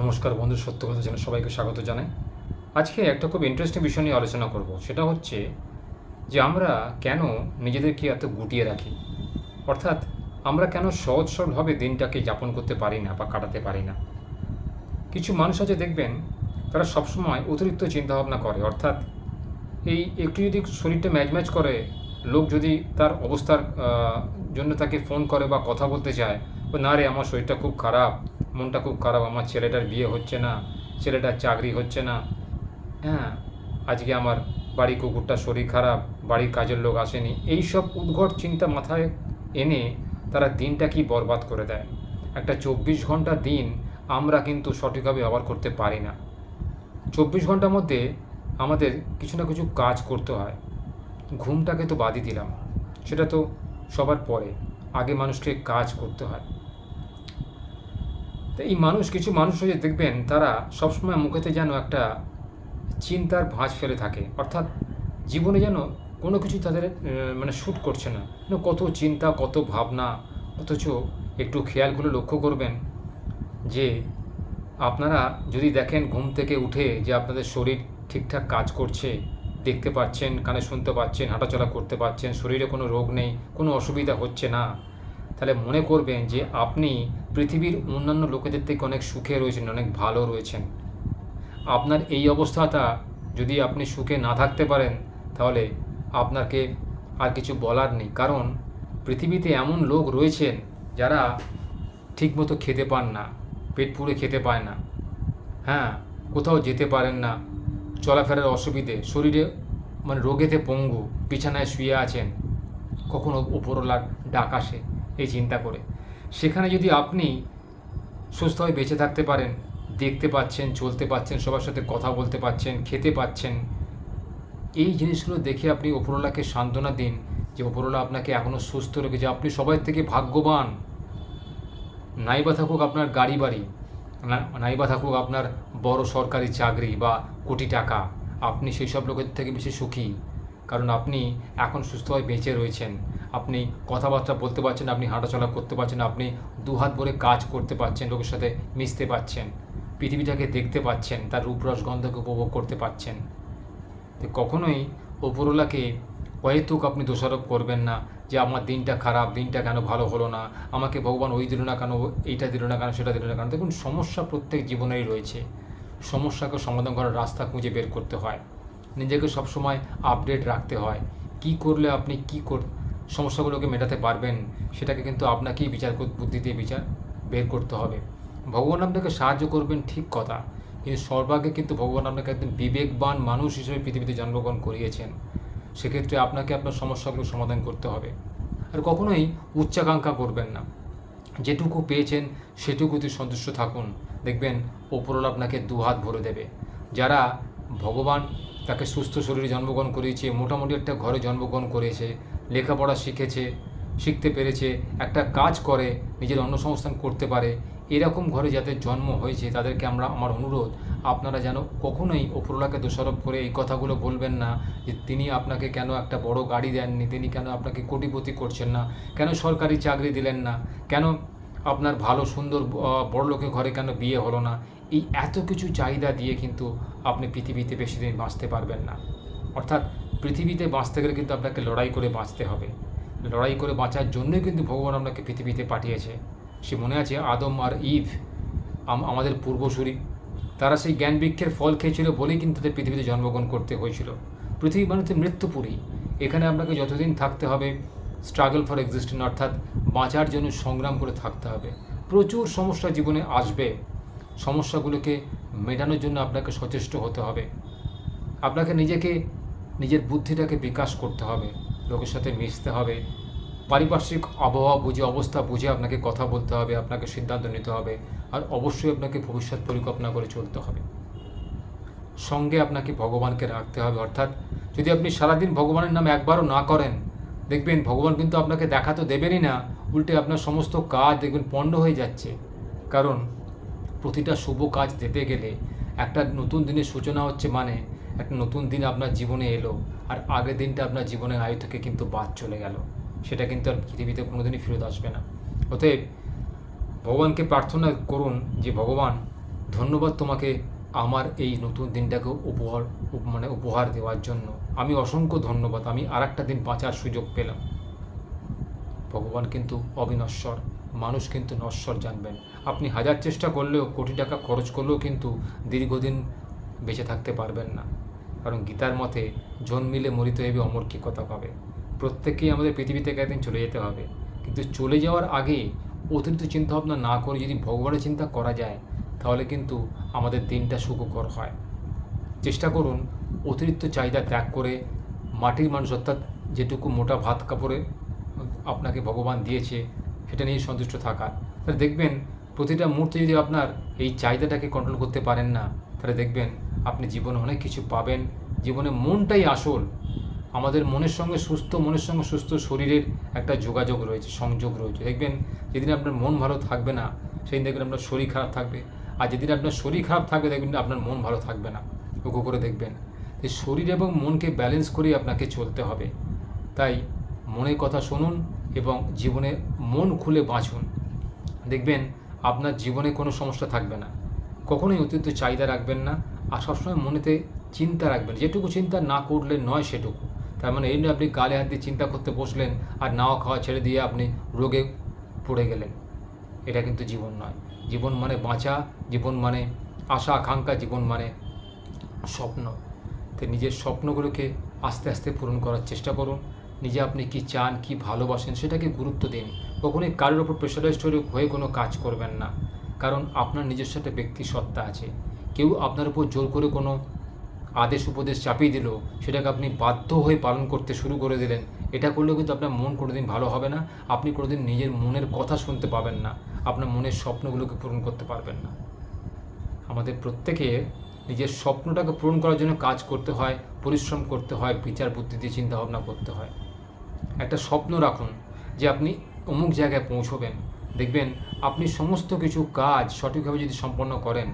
নমস্কার বন্ধু সত্য কথা জানাই সবাইকে স্বাগত জানাই। আজকে একটা খুব ইন্টারেস্টিং বিষয় নিয়ে আলোচনা করব। সেটা হচ্ছে যে আমরা কেন নিজেদেরকে এত গুটিয়ে রাখি? অর্থাৎ আমরা কেন সহজ সরলভাবে দিনটাকে যাপন করতে পারি না বা কাটাতে পারি না? কিছু মানুষ আছে দেখবেন, তারা সবসময় অতিরিক্ত চিন্তাভাবনা করে। অর্থাৎ এই একটু যদি শরীরটা ম্যাচ ম্যাচ করে, লোক যদি তার অবস্থার জন্য তাকে ফোন করে বা কথা বলতে চায়, না রে, আমার শরীরটা খুব খারাপ। মনটা খুব খারাপ, আমার ছেলেটার বিয়ে হচ্ছে না, ছেলেটার চাকরি হচ্ছে না। হ্যাঁ আজকে আমার বাড়ি কুকুরটার শরীর খারাপ, বাড়ির কাজের লোক আসেনি। এই সব উদ্ঘট চিন্তা মাথায় এনে তারা দিনটা কি বরবাদ করে দেয়? একটা চব্বিশ ঘণ্টা দিন আমরা কিন্তু সঠিকভাবে ব্যবহার করতে পারি না। চব্বিশ ঘণ্টার মধ্যে আমাদের কিছু না কিছু কাজ করতে হয়। ঘুমটাকে তো বাদই দিলাম। সেটা তো সবার পরে। আগে মানুষকে কাজ করতে হয়। তো এই মানুষ, কিছু মানুষ যে দেখবেন তারা সবসময় মুখেতে যেন একটা চিন্তার ভাঁজ ফেলে থাকে। অর্থাৎ জীবনে যেন কোনো কিছু তাদের মানে শ্যুট করছে না। কত চিন্তা, কত ভাবনা, অথচ একটু খেয়ালগুলো লক্ষ্য করবেন যে আপনারা যদি দেখেন ঘুম থেকে উঠে যে আপনাদের শরীর ঠিকঠাক কাজ করছে, দেখতে পাচ্ছেন, কানে শুনতে পাচ্ছেন, হাঁটাচলা করতে পাচ্ছেন, শরীরে কোনো রোগ নেই, কোনো অসুবিধা হচ্ছে না তাহলে মনে করবেন যে আপনি পৃথিবীর অন্যান্য লোকেদের থেকে অনেক সুখে রয়েছেন, অনেক ভালো রয়েছেন। আপনার এই অবস্থাটা যদি আপনি সুখে না থাকতে পারেন, তাহলে আপনাকে আর কিছু বলার নেই। কারণ পৃথিবীতে এমন লোক রয়েছেন যারা ঠিকমতো খেতে পান না, পেট পুড়ে খেতে পায় না। হ্যাঁ কোথাও যেতে পারেন না, চলাফেরার অসুবিধে, শরীরে মানে রোগেতে পঙ্গু, বিছানায় শুয়ে আছেন, কখনো ওপরওয়ালার ডাক আসে। এই চিন্তা করে। সেখানে যদি আপনি সুস্থভাবে বেঁচে থাকতে পারেন, দেখতে পাচ্ছেন, চলতে পাচ্ছেন, সবার সাথে কথা বলতে পাচ্ছেন, খেতে পাচ্ছেন, এই জিনিসগুলো দেখে আপনি ওপরওয়ালাকে সান্ত্বনা দিন যে ওপরওয়ালা আপনাকে এখনও সুস্থ রেখেছে। আপনি সবাই থেকে ভাগ্যবান। নাইবা থাকুক আপনার গাড়ি বাড়ি নাইবা থাকুক আপনার বড় সরকারি চাকরি বা কোটি টাকা, আপনি সেই সব লোকের থেকে বেশি সুখী। কারণ আপনি এখন সুস্থভাবে বেঁচে রয়েছেন। আপনি কথাবার্তা বলতে পারছেন আপনি হাঁটাচলা করতে পারছেন আপনি দুহাত ভরে কাজ করতে পারছেন, লোকের সাথে মিশতে পারছেন, পৃথিবীটাকে দেখতে পাচ্ছেন, তার রূপরস গন্ধকে উপভোগ করতে পারছেন। তো কখনোই ওপরওয়ালাকে অহেতুক আপনি দোষারোপ করবেন না যে আমার দিনটা খারাপ, দিনটা কেন ভালো হলো না, আমাকে ভগবান ওই দিল না কেন, এইটা দিল না কেন, সেটা দিল না কেন। দেখুন, সমস্যা প্রত্যেক জীবনেই রয়েছে। সমস্যাকে সমাধান করার রাস্তা খুঁজে বের করতে হয়। নিজেকে সবসময় আপডেট রাখতে হয়। কি করলে আপনি কি কর সমস্যাগুলোকে মেটাতে পারবেন, সেটাকে কিন্তু আপনাকেই বিচার বুদ্ধি দিয়ে বিচার বের করতে হবে। ভগবান আপনাকে সাহায্য করবেন ঠিক কথা, কিন্তু সর্বাগে কিন্তু ভগবান আপনাকে একদম বিবেকবান মানুষ হিসেবে পৃথিবীতে জন্মগ্রহণ করিয়েছেন। সেক্ষেত্রে আপনাকে আপনার সমস্যাগুলো সমাধান করতে হবে। আর কখনোই উচ্চাকাঙ্ক্ষা করবেন না। যেটুকু পেয়েছেন, সেটুকুতে সন্তুষ্ট থাকুন। দেখবেন, ওপরওয়ালা আপনাকে দুহাত ভরে দেবে। যারা ভগবান তাকে সুস্থ শরীরে জন্মগ্রহণ করিয়েছে মোটামুটি একটা ঘরে জন্মগ্রহণ করেছে লেখাপড়া শিখেছে শিখতে পেরেছে একটা কাজ করে নিজের অন্নসংস্থান করতে পারে এরকম ঘরে যাদের জন্ম হয়েছে তাদেরকে আমরা আমার অনুরোধ আপনারা যেন কখনোই ওপরওয়ালাকে দোষারোপ করে এই কথাগুলো বলবেন না যে তিনি আপনাকে কেন একটা বড় গাড়ি দেননি তিনি কেন আপনাকে কোটিপতি করছেন না কেন সরকারি চাকরি দিলেন না কেন আপনার ভালো সুন্দর আহ, বড় লোকের ঘরে কেন বিয়ে হলো না এই এত কিছু চাহিদা দিয়ে কিন্তু আপনি পৃথিবীতে বেশি দিন বাঁচতে পারবেন না। অর্থাৎ পৃথিবীতে বাঁচতে গেলে কিন্তু আপনাকে লড়াই করে বাঁচতে হবে। লড়াই করে বাঁচার জন্যই কিন্তু ভগবান আপনাকে পৃথিবীতে পাঠিয়েছে। সে মনে আছে আদম আর ইভ, আম- আমাদের পূর্বসূরি। তারা সেই জ্ঞান বৃক্ষের ফল খেয়েছিল বলেই কিন্তু তাদের পৃথিবীতে জন্মগ্রহণ করতে হয়েছিল। পৃথিবী মানুষের মৃত্যুপুরী এখানে আপনাকে যতদিন থাকতে হবে স্ট্রাগল ফর এক্সিস্টেন্স অর্থাৎ বাঁচার জন্য সংগ্রাম করে থাকতে হবে। প্রচুর সমস্যা জীবনে আসবে। সমস্যাগুলোকে মেটানোর জন্য আপনাকে সচেষ্ট হতে হবে। আপনাকে নিজেকে, নিজের বুদ্ধিটাকে বিকাশ করতে হবে, লোকের সাথে মিশতে হবে। পারিপার্শ্বিক আবহাওয়া বুঝে, অবস্থা বুঝে আপনাকে কথা বলতে হবে, আপনাকে সিদ্ধান্ত নিতে হবে আর অবশ্যই আপনাকে ভবিষ্যৎ পরিকল্পনা করে চলতে হবে। সঙ্গে আপনাকে ভগবানকে রাখতে হবে। অর্থাৎ যদি আপনি সারাদিন ভগবানের নাম একবারও না করেন, দেখবেন ভগবান কিন্তু আপনাকে দেখা তো দেবেনই না, উল্টে আপনার সমস্ত কাজ দেখবেন পণ্ড হয়ে যাচ্ছে। কারণ প্রতিটা শুভ কাজ দিতে গেলে একটা নতুন দিনের সূচনা হচ্ছে মানে একটা নতুন দিন আপনার জীবনে এলো আর আগের দিনটা আপনার জীবনের আয়ু থেকে কিন্তু বাদ চলে গেল। সেটা কিন্তু আর পৃথিবীতে কোনোদিনই ফেরত আসবে না। অতএব ভগবানকে প্রার্থনা করুন যে, ভগবান, ধন্যবাদ তোমাকে আমার এই নতুন দিনটাকে উপহার মানে উপহার দেওয়ার জন্য। আমি অসংখ্য ধন্যবাদ। আমি আর একটা দিন বাঁচার সুযোগ পেলাম। ভগবান কিন্তু অবিনশ্বর, মানুষ কিন্তু নশ্বর জানবেন। আপনি হাজার চেষ্টা করলেও, কোটি টাকা খরচ করলেও কিন্তু দীর্ঘদিন বেঁচে থাকতে পারবেন না। কারণ গীতার মতে, জন্মিলে মরিতে হইবে অমর কি কথা পাবে প্রত্যেককেই আমাদের পৃথিবী থেকে একদিন চলে যেতে হবে। কিন্তু চলে যাওয়ার আগে অতিরিক্ত চিন্তাভাবনা না করে যদি ভগবানের চিন্তা করা যায়, তাহলে কিন্তু আমাদের দিনটা সুখকর হয়। চেষ্টা করুন অতিরিক্ত চাহিদা ত্যাগ করে মাটির মানুষ, অর্থাৎ যেটুকু মোটা ভাত কাপড়ে আপনাকে ভগবান দিয়েছে, সেটা নিয়ে সন্তুষ্ট থাকার তাহলে দেখবেন, প্রতিটা মুহূর্তে যদি আপনার এই চাহিদাটাকে কন্ট্রোল করতে পারেন না, তাহলে দেখবেন আপনি জীবনে অনেক কিছু পাবেন। জীবনে মনটাই আসল। আমাদের মনের সঙ্গে সুস্থ, মনের সঙ্গে সুস্থ শরীরের একটা যোগাযোগ রয়েছে, সংযোগ রয়েছে। দেখবেন, যেদিন আপনার মন ভালো থাকবে না, সেদিন দেখবেন আপনার শরীর খারাপ থাকবে। আর যেদিন আপনার শরীর খারাপ থাকবে, দেখবেন আপনার মন ভালো থাকবে না। লক্ষ্য করে দেখবেন, যে শরীর এবং মনকে ব্যালেন্স করেই আপনাকে চলতে হবে। তাই মনের কথা শুনুন এবং জীবনে মন খুলে বাঁচুন। দেখবেন, আপনার জীবনে কোনো সমস্যা থাকবে না। কখনোই অতিরিক্ত চাহিদা রাখবেন না আর সবসময় মনেতে চিন্তা রাখবেন। যেটুকু চিন্তা না করলে নয় সেটুকু। তার মানে এই আপনি গালে হাত দিয়ে চিন্তা করতে বসলেন আর নাওয়া খাওয়া ছেড়ে দিয়ে আপনি রোগে পড়ে গেলেন। এটা কিন্তু জীবন নয়। জীবন মানে বাঁচা, জীবন মানে আশা, আকাঙ্ক্ষা, জীবন মানে স্বপ্ন। তো নিজের স্বপ্নগুলোকে আস্তে আস্তে পূরণ করার চেষ্টা করুন। নিজে আপনি কি চান, কি ভালোবাসেন, সেটাকে গুরুত্ব দিন। কখনোই কারোর ওপর প্রেশারাইজড হয়ে কোনো কাজ করবেন না। কারণ আপনার নিজস্ব একটা ব্যক্তি সত্তা আছে। কেউ আপনার উপর জোর করে কোনো আদেশ, উপদেশ চাপিয়ে দিল, সেটাকে আপনি বাধ্য হয়ে পালন করতে শুরু করে দিলেন, এটা করলেও কিন্তু আপনার মন কোনোদিন ভালো হবে না। আপনি কোনোদিন নিজের মনের কথা শুনতে পাবেন না। আপনার মনের স্বপ্নগুলোকে পূরণ করতে পারবেন না। আমাদের প্রত্যেকে নিজের স্বপ্নটাকে পূরণ করার জন্য কাজ করতে হয়, পরিশ্রম করতে হয়, বিচার বুদ্ধি দিয়ে চিন্তাভাবনা করতে হয়। একটা স্বপ্ন রাখুন যে আপনি অমুক জায়গায় পৌঁছবেন। দেখবেন আপনি সমস্ত কিছু কাজ সঠিকভাবে যদি সম্পন্ন করেন,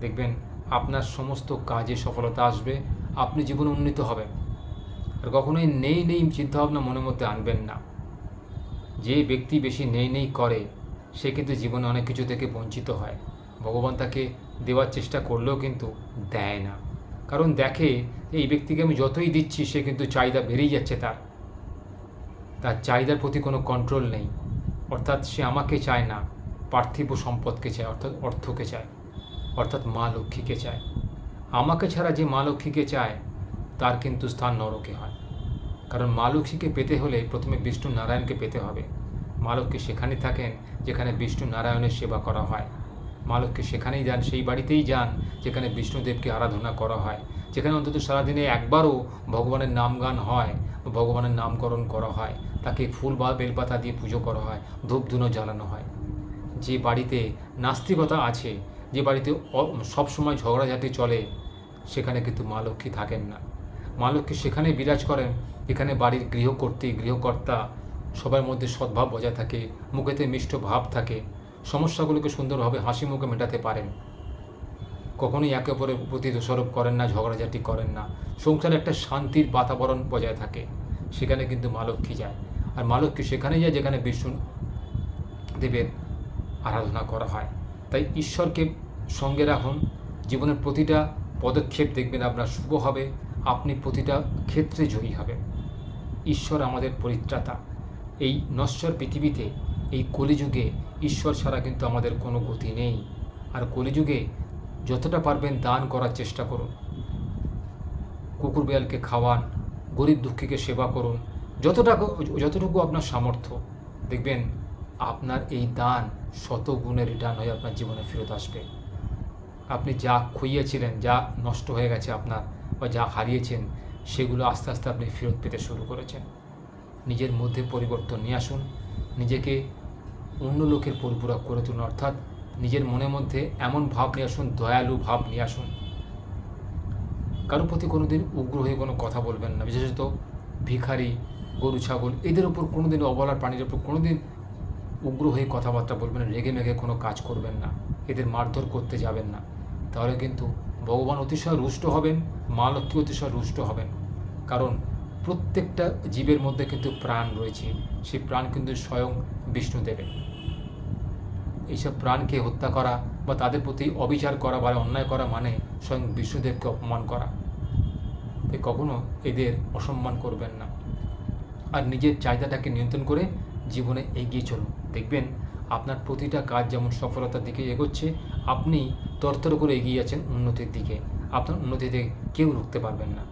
দেখবেন আপনার সমস্ত কাজে সফলতা আসবে, আপনি জীবনে উন্নীত হবেন। আর কখনোই নেই নেই চিন্তাভাবনা মনের মধ্যে আনবেন না। যে ব্যক্তি বেশি নেই নেই করে, সে কিন্তু জীবনে অনেক কিছু থেকে বঞ্চিত হয়। ভগবান তাকে দেওয়ার চেষ্টা করলেও কিন্তু দেয় না। কারণ দেখে এই ব্যক্তিকে আমি যতই দিচ্ছি, সে কিন্তু চাহিদা বেড়েই যাচ্ছে তার। তার চাহিদার প্রতি কোনো কন্ট্রোল নেই। অর্থাৎ সে আমাকে চায় না, পার্থিব সম্পদকে চায়, অর্থাৎ অর্থকে চায়, অর্থাৎ মা লক্ষ্মীকে চায়। আমাকে ছাড়া যে মা লক্ষ্মীকে চায়, তার কিন্তু স্থান নরকে হয়। কারণ মা লক্ষ্মীকে পেতে হলে প্রথমে বিষ্ণু নারায়ণকে পেতে হবে। মা লক্ষ্মী সেখানে থাকেন যেখানে বিষ্ণু নারায়ণের সেবা করা হয়। মা লক্ষ্মী সেখানেই যান, সেই বাড়িতেই যান যেখানে বিষ্ণুদেবকে আরাধনা করা হয়। যেখানে অন্তত সারাদিনে একবারও ভগবানের নাম গান হয়, ভগবানের নামকরণ করা হয়। তাকে ফুল বা বেলপাতা দিয়ে পুজো করা হয়, ধূপ ধুনো জ্বালানো হয়। যে বাড়িতে নাস্তিকতা আছে, যে বাড়িতে সবসময় ঝগড়াঝাটি চলে, সেখানে কিন্তু মা লক্ষ্মী থাকেন না। মা লক্ষ্মী সেখানে বিরাজ করেন, এখানে বাড়ির গৃহকর্ত্রী, গৃহকর্তা সবার মধ্যে সদ্ভাব বজায় থাকে, মুখেতে মিষ্ট ভাব থাকে, সমস্যাগুলোকে সুন্দরভাবে হাসি মুখে মেটাতে পারেন। কখনোই একে অপরের প্রতি দোষারোপ করেন না, ঝগড়াঝাটি করেন না। সংসারে একটা শান্তির বাতাবরণ বজায় থাকে, সেখানে কিন্তু মা লক্ষ্মী যায়। আর মা সেখানে যায় যেখানে বিষ্ণু দেবের আরাধনা করা হয়। তাই ঈশ্বরকে সঙ্গে রাখুন। জীবনের প্রতিটা পদক্ষেপ দেখবেন আপনার শুভ হবে, আপনি প্রতিটা ক্ষেত্রে জয়ী হবে ঈশ্বর আমাদের পরিত্রাতা। এই নশ্বর পৃথিবীতে, এই কলিযুগে ঈশ্বর ছাড়া কিন্তু আমাদের কোনো গতি নেই। আর কলিযুগে যতটা পারবেন দান করার চেষ্টা করুন। কুকুর বিড়ালকে খাওয়ান, গরিব দুঃখীকে সেবা করুন যতটা যতটুকু আপনার সামর্থ্য, দেখবেন আপনার এই দান শত গুণে রিটার্ন হয়ে আপনার জীবনে ফেরত আসবে। আপনি যা খুইয়েছিলেন, যা নষ্ট হয়ে গেছে আপনার বা যা হারিয়েছেন, সেগুলো আস্তে আস্তে আপনি ফেরত পেতে শুরু করেছেন। নিজের মধ্যে পরিবর্তন নিয়ে আসুন, নিজেকে অন্য লোকের পরিপূরক করে তুলুন, অর্থাৎ নিজের মনের মধ্যে এমন ভাব নিয়ে আসুন, দয়ালু ভাব নিয়ে আসুন। কারোর প্রতি কোনোদিন উগ্র হয়ে কোনো কথা বলবেন না, বিশেষত ভিখারি গরু, ছাগল, এদের উপর কোনোদিন অবলার প্রাণীর উপর কোনোদিন উগ্র হয়ে কথাবার্তা বলবেন রেগে মেগে কোনো কাজ করবেন না, এদের মারধর করতে যাবেন না। তাহলে কিন্তু ভগবান অতিশয় রুষ্ট হবেন, মা লক্ষ্মী অতিশয় রুষ্ট হবেন। কারণ প্রত্যেকটা জীবের মধ্যে কিন্তু প্রাণ রয়েছে সেই প্রাণ কিন্তু স্বয়ং বিষ্ণু দেবেন এইসব প্রাণকে হত্যা করা বা তাদের প্রতি অবিচার করা বা অন্যায় করা মানে স্বয়ং বিষ্ণুদেবকে অপমান করা। কখনো এদের অসম্মান করবেন না। আর নিজের চাহিদাটাকে নিয়ন্ত্রণ করে জীবনে এগিয়ে চলুন। দেখবেন আপনার প্রতিটা কাজ যেমন সফলতার দিকে এগোচ্ছে, আপনি তরতর করে এগিয়ে আছেন উন্নতির দিকে। আপনার উন্নতিতে কেউ রুখতে পারবেন না।